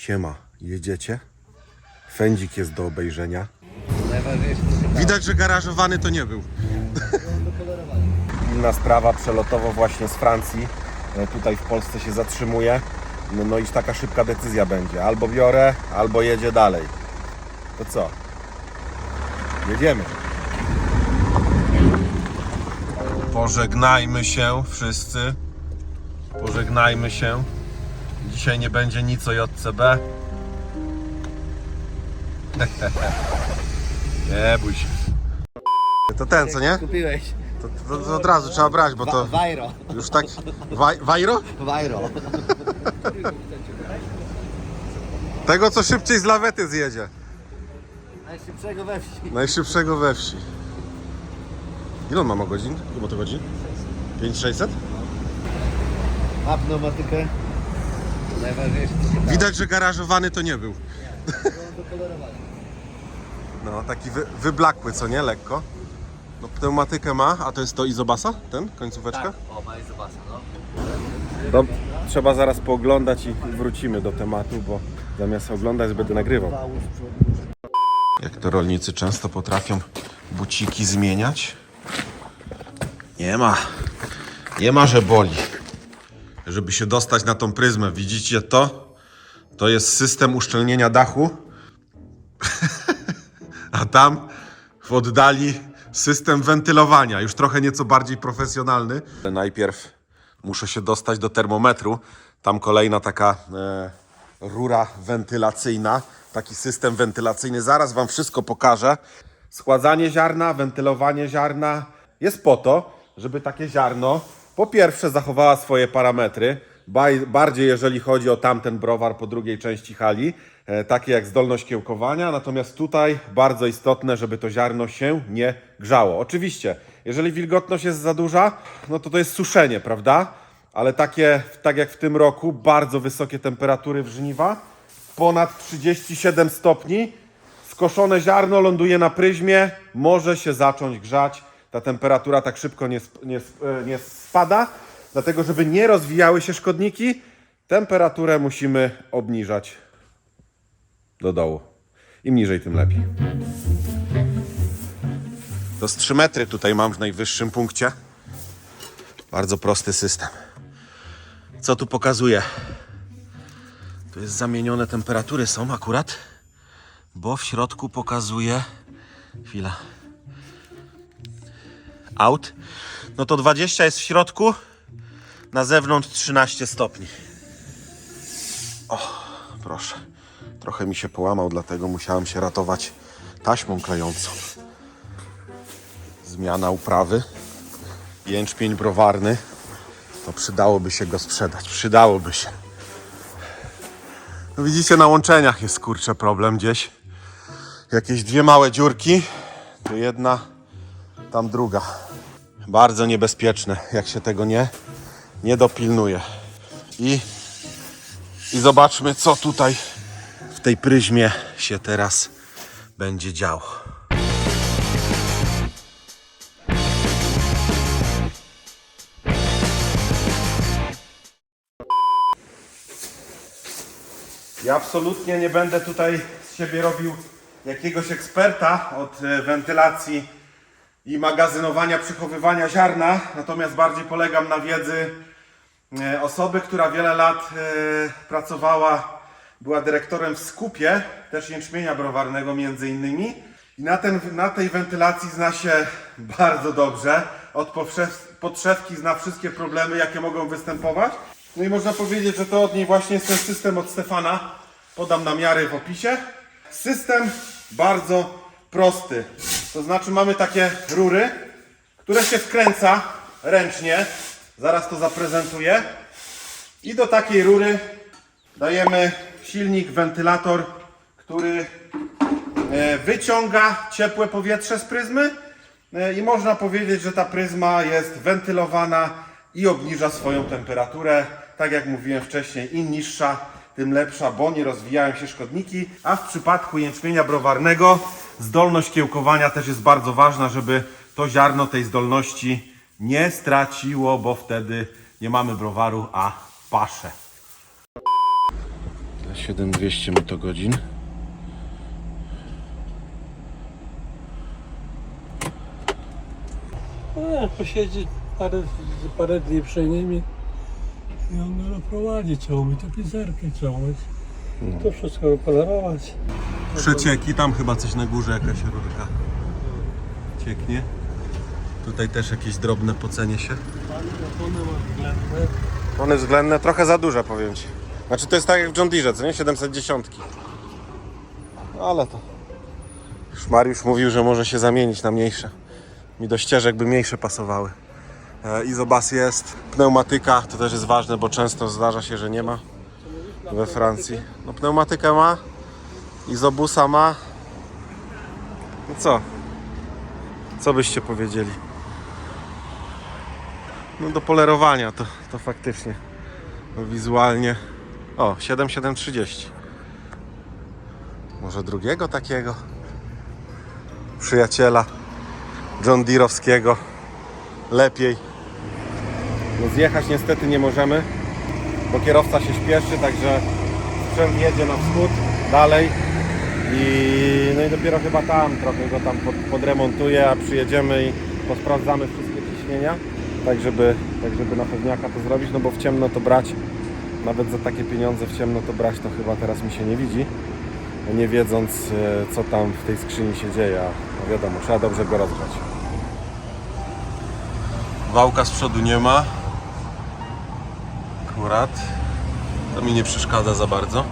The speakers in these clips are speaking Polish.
Siema, jedziecie? Fędzik jest do obejrzenia. Widać, że garażowany to nie był. Inna sprawa, przelotowo właśnie z Francji. E, Tutaj w Polsce się zatrzymuje. No, no i taka szybka decyzja będzie. Albo biorę, albo jedzie dalej. To co? Jedziemy. Pożegnajmy się wszyscy. Pożegnajmy się. Dzisiaj nie będzie nic o JCB. Nie bój się. To ten, co nie? Kupiłeś To, to, to od razu trzeba brać, bo to Wajro. już tak... Waj, wajro? Wajro. Tego, co szybciej z lawety zjedzie. Najszybszego we wsi. Najszybszego we wsi. Ile on ma ma godzin? Chyba to godzin? 5600? Ma pneumatykę. Najważniejsze Widać, że garażowany to nie był. No, taki wy, wyblakły, co nie? Lekko. No, pneumatykę ma, a to jest to izobasa? Ten? Końcóweczka? O, ma i zobaczę, no. No, trzeba zaraz pooglądać i wrócimy do tematu, bo zamiast oglądać będę nagrywał. Jak to rolnicy często potrafią buciki zmieniać? Nie ma. Nie ma, że boli. Żeby się dostać na tą pryzmę, widzicie to? To jest system uszczelnienia dachu. A tam w oddali system wentylowania, już trochę nieco bardziej profesjonalny. Najpierw muszę się dostać do termometru. Tam kolejna taka e, rura wentylacyjna, taki system wentylacyjny. Zaraz Wam wszystko pokażę. Schładzanie ziarna, wentylowanie ziarna jest po to, żeby takie ziarno po pierwsze zachowała swoje parametry, bardziej jeżeli chodzi o tamten browar po drugiej części hali, e, takie jak zdolność kiełkowania, natomiast tutaj bardzo istotne, żeby to ziarno się nie grzało. Oczywiście, jeżeli wilgotność jest za duża, no to to jest suszenie, prawda? Ale takie, tak jak w tym roku, bardzo wysokie temperatury w żniwa, ponad 37 stopni, skoszone ziarno ląduje na pryzmie, może się zacząć grzać. Ta temperatura tak szybko nie, nie, e, nie spada, dlatego żeby nie rozwijały się szkodniki, temperaturę musimy obniżać do dołu. Im niżej, tym lepiej. To z 3 metry tutaj mam w najwyższym punkcie. Bardzo prosty system. Co tu pokazuje? Tu jest zamienione temperatury są akurat bo w środku pokazuje chwila out. No to 20 jest w środku na zewnątrz 13 stopni. O proszę. Trochę mi się połamał dlatego musiałem się ratować taśmą klejącą. Zmiana uprawy. Jęczmień browarny. To przydałoby się go sprzedać. Przydałoby się. No widzicie, na łączeniach jest kurczę problem gdzieś. Jakieś dwie małe dziurki, tu jedna, tam druga. Bardzo niebezpieczne, jak się tego nie, nie dopilnuje. I, I zobaczmy, co tutaj w tej pryzmie się teraz będzie działo. Ja absolutnie nie będę tutaj z siebie robił jakiegoś eksperta od e, wentylacji i magazynowania, przechowywania ziarna, natomiast bardziej polegam na wiedzy e, osoby, która wiele lat e, pracowała, była dyrektorem w skupie, też jęczmienia browarnego między innymi. I na, ten, na tej wentylacji zna się bardzo dobrze. Od podszewki zna wszystkie problemy, jakie mogą występować. No i można powiedzieć, że to od niej właśnie jest ten system od Stefana. Podam namiary w opisie. System bardzo prosty. To znaczy mamy takie rury, które się wkręca ręcznie. Zaraz to zaprezentuję. I do takiej rury dajemy silnik, wentylator, który e, wyciąga ciepłe powietrze z pryzmy e, i można powiedzieć, że ta pryzma jest wentylowana i obniża swoją temperaturę. Tak jak mówiłem wcześniej, im niższa, tym lepsza, bo nie rozwijają się szkodniki. A w przypadku jęczmienia browarnego zdolność kiełkowania też jest bardzo ważna, żeby to ziarno tej zdolności nie straciło, bo wtedy nie mamy browaru, a paszę. Się 7200 motogodzin. No, posiedzi parę, parę dni przy nim i i on go prowadzi, trzeba mi to pizerkę ciągnąć. To wszystko wypolerować. Przecieki, tam chyba coś na górze, jakaś rurka cieknie. Tutaj też jakieś drobne pocenie się. One względne. Trochę za duże powiem Ci. Znaczy to jest tak jak w John Deere, co nie? 710. No ale to... Już Mariusz mówił, że może się zamienić na mniejsze. Mi do ścieżek by mniejsze pasowały. E, Izobas jest, pneumatyka, to też jest ważne, bo często zdarza się, że nie ma we Francji. No pneumatykę ma, izobusa ma. No co? Co byście powiedzieli? No do polerowania to, to faktycznie. No wizualnie. O, 7730. Może drugiego takiego przyjaciela John Deere'owskiego lepiej. No zjechać niestety nie możemy, bo kierowca się śpieszy, także sprzęt jedzie na wschód dalej i no i dopiero chyba tam trochę go tam pod, podremontuje, a przyjedziemy i posprawdzamy wszystkie ciśnienia, tak żeby, tak żeby na pewniaka to zrobić, no bo w ciemno to brać, nawet za takie pieniądze w ciemno to brać to chyba teraz mi się nie widzi, nie wiedząc e, co tam w tej skrzyni się dzieje, a no wiadomo, trzeba dobrze go rozgrzać. Wałka z przodu nie ma. Akurat. To mi nie przeszkadza za bardzo.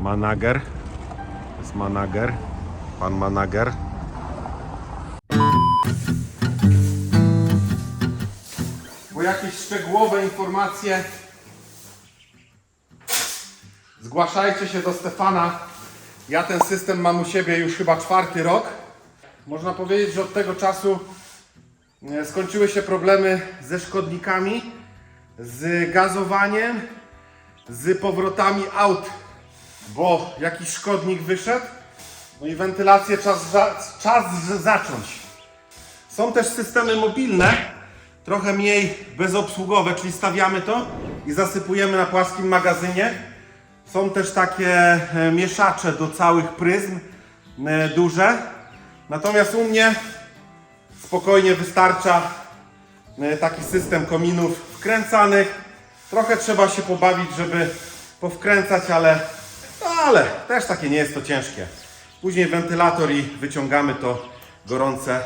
Manager. To jest manager. Pan manager. Po jakieś szczegółowe informacje zgłaszajcie się do Stefana. Ja ten system mam u siebie już chyba czwarty rok. Można powiedzieć, że od tego czasu skończyły się problemy ze szkodnikami, z gazowaniem, z powrotami aut, bo jakiś szkodnik wyszedł. No i wentylację czas, za, czas zacząć. Są też systemy mobilne, trochę mniej bezobsługowe, czyli stawiamy to i zasypujemy na płaskim magazynie. Są też takie e, mieszacze do całych pryzm, e, duże. Natomiast u mnie spokojnie wystarcza e, taki system kominów wkręcanych. Trochę trzeba się pobawić, żeby powkręcać, ale, ale też takie nie jest to ciężkie. Później wentylator i wyciągamy to gorące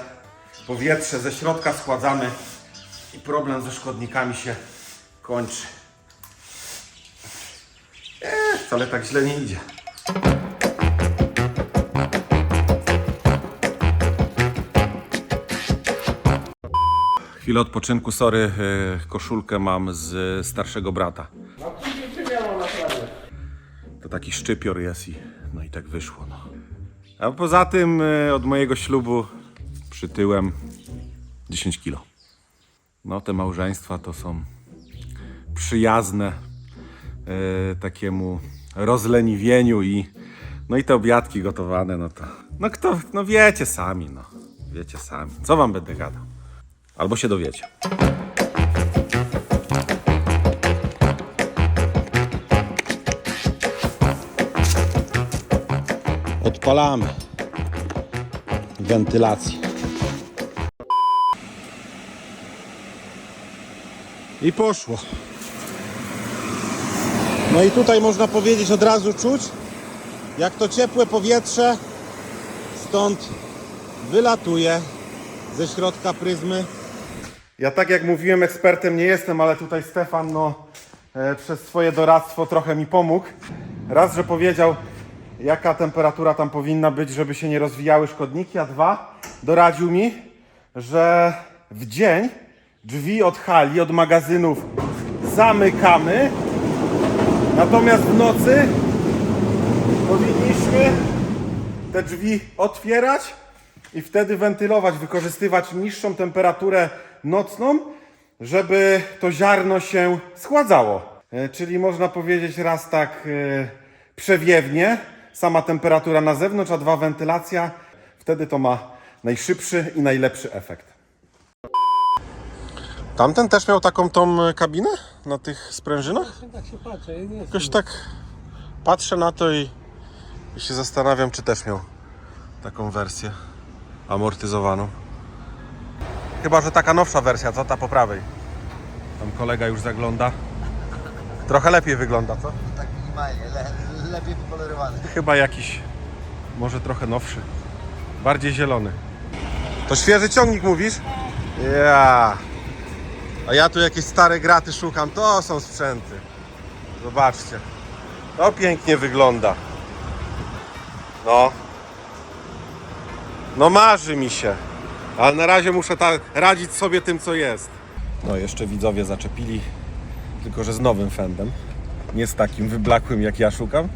powietrze ze środka, schładzamy i problem ze szkodnikami się kończy. Eee, wcale tak źle nie idzie. Chwilę odpoczynku, sorry, e, koszulkę mam z starszego brata. To taki szczypior jest i no i tak wyszło. No. A poza tym e, od mojego ślubu przytyłem 10 kilo. No te małżeństwa to są przyjazne e, takiemu rozleniwieniu i no i te obiadki gotowane, no to no kto, no wiecie sami, no wiecie sami. Co wam będę gadał? Albo się dowiecie. Odpalamy wentylację. I poszło. No i tutaj można powiedzieć od razu czuć, jak to ciepłe powietrze stąd wylatuje ze środka pryzmy. Ja tak jak mówiłem, ekspertem nie jestem, ale tutaj Stefan no, e, przez swoje doradztwo trochę mi pomógł. Raz, że powiedział, jaka temperatura tam powinna być, żeby się nie rozwijały szkodniki, a dwa, doradził mi, że w dzień drzwi od hali, od magazynów zamykamy, natomiast w nocy powinniśmy te drzwi otwierać i wtedy wentylować, wykorzystywać niższą temperaturę nocną, żeby to ziarno się schładzało. E, Czyli można powiedzieć raz tak e, przewiewnie, sama temperatura na zewnątrz, a dwa wentylacja. Wtedy to ma najszybszy i najlepszy efekt. Tamten też miał taką tą e, kabinę na tych sprężynach? Tak się patrzę, ja nie jestem. Jakoś tak patrzę na to i, i się zastanawiam, czy też miał taką wersję amortyzowaną. Chyba, że taka nowsza wersja, co ta po prawej. Tam kolega już zagląda. Trochę lepiej wygląda, co? Tak minimalnie, le, lepiej wypolerowany. Chyba jakiś, może trochę nowszy. Bardziej zielony. To świeży ciągnik mówisz? Ja. A ja tu jakieś stare graty szukam. To są sprzęty. Zobaczcie. To pięknie wygląda. No. No marzy mi się. Ale na razie muszę tak radzić sobie tym, co jest. No jeszcze widzowie zaczepili. Tylko, że z nowym fendem. Nie z takim wyblakłym, jak ja szukam.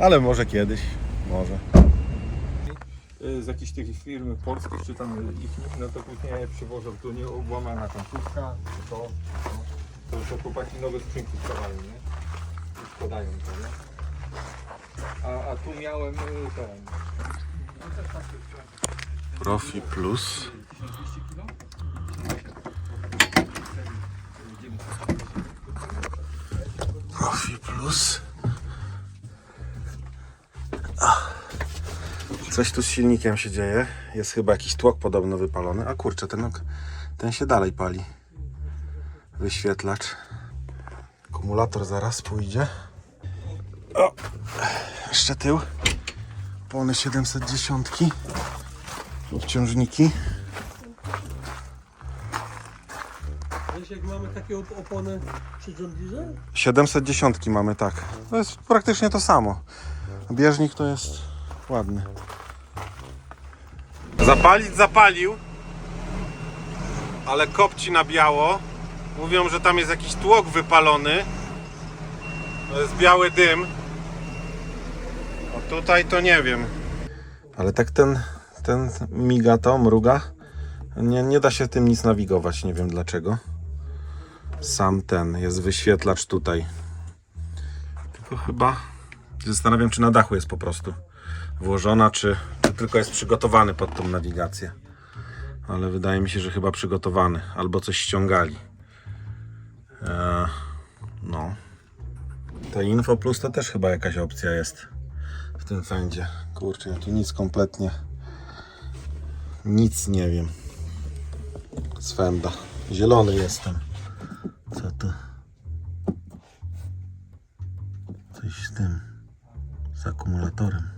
Ale może kiedyś, może. y, z jakichś tych firm polskich, czy tam ich, no to później ja je przywożę, tu nie obłamana końcówka, czy to, no, to, to chłopaki nowe skrzynki sprawali, nie? Składają to, nie? A, a tu miałem y, ten, Profi Plus. Profi Plus. Ach. Coś tu z silnikiem się dzieje. Jest chyba jakiś tłok podobno wypalony. A kurczę, ten, ten się dalej pali. Wyświetlacz. Akumulator zaraz pójdzie. O! Jeszcze tył. Opony 710 obciążniki. Jak mamy takie op- opony przy John Deere? 710 mamy, tak. To jest praktycznie to samo. Bieżnik to jest ładny. Zapalić zapalił, ale kopci na biało. Mówią, że tam jest jakiś tłok wypalony. To jest biały dym. Tutaj to nie wiem. Ale tak ten, ten miga to, mruga. Nie, nie da się tym nic nawigować, nie wiem dlaczego. Sam ten, jest wyświetlacz tutaj. Tylko chyba zastanawiam, czy na dachu jest po prostu włożona, czy, czy tylko jest przygotowany pod tą nawigację. Ale wydaje mi się, że chyba przygotowany, albo coś ściągali. Eee, no. To Info Plus to też chyba jakaś opcja jest tym fędzie. Kurczę, ja tu nic kompletnie nic nie wiem z fenda. Zielony jestem. Co to? Coś z tym. Z akumulatorem.